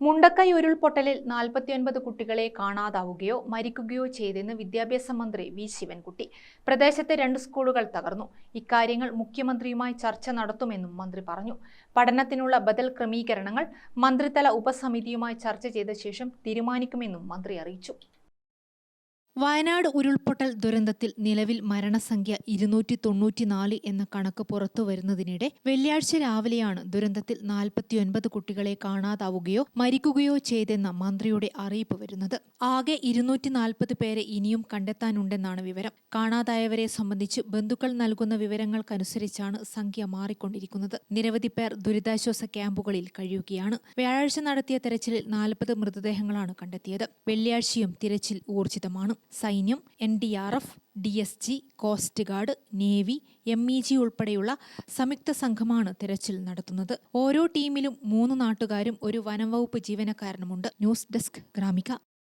മുണ്ടക്കൈ ഉരുൾപൊട്ടലിൽ നാൽപ്പത്തിയൊൻപത് കുട്ടികളെ കാണാതാവുകയോ മരിക്കുകയോ ചെയ്തെന്ന് വിദ്യാഭ്യാസ മന്ത്രി വി ശിവൻകുട്ടി. പ്രദേശത്തെ രണ്ട് സ്കൂളുകൾ തകർന്നു. ഇക്കാര്യങ്ങൾ മുഖ്യമന്ത്രിയുമായി ചർച്ച നടത്തുമെന്നും മന്ത്രി പറഞ്ഞു. പഠനത്തിനുള്ള ബദൽ ക്രമീകരണങ്ങൾ മന്ത്രിതല ഉപസമിതിയുമായി ചർച്ച ചെയ്ത ശേഷം തീരുമാനിക്കുമെന്നും മന്ത്രി അറിയിച്ചു. വയനാട് ഉരുൾപൊട്ടൽ ദുരന്തത്തിൽ നിലവിൽ മരണസംഖ്യ ഇരുന്നൂറ്റി തൊണ്ണൂറ്റിനാല് എന്ന കണക്ക് പുറത്തു വരുന്നതിനിടെ വെള്ളിയാഴ്ച രാവിലെയാണ് ദുരന്തത്തിൽ നാൽപ്പത്തിയൊൻപത് കുട്ടികളെ കാണാതാവുകയോ മരിക്കുകയോ ചെയ്തെന്ന മന്ത്രിയുടെ അറിയിപ്പ് വരുന്നത്. ആകെ ഇരുന്നൂറ്റി നാൽപ്പത് പേരെ ഇനിയും കണ്ടെത്താനുണ്ടെന്നാണ് വിവരം. കാണാതായവരെ സംബന്ധിച്ച് ബന്ധുക്കൾ നൽകുന്ന വിവരങ്ങൾക്കനുസരിച്ചാണ് സംഖ്യ മാറിക്കൊണ്ടിരിക്കുന്നത്. നിരവധി പേർ ദുരിതാശ്വാസ ക്യാമ്പുകളിൽ കഴിയുകയാണ്. വ്യാഴാഴ്ച നടത്തിയ തെരച്ചിലിൽ നാൽപ്പത് മൃതദേഹങ്ങളാണ് കണ്ടെത്തിയത്. വെള്ളിയാഴ്ചയും തിരച്ചിൽ ഊർജിതമാണ്. സൈന്യം N D R F D S G coast guard navy M E G ഉൾപ്പെടെയുള്ള സംയുക്ത സംഘമാണ് തിരച്ചിൽ നടത്തുന്നത്. ഓരോ ടീമിലും മൂന്ന് നാട്ടുകാരും ഒരു വനംവകുപ്പ് ജീവനക്കാരനുമുണ്ട്. News desk Gramika.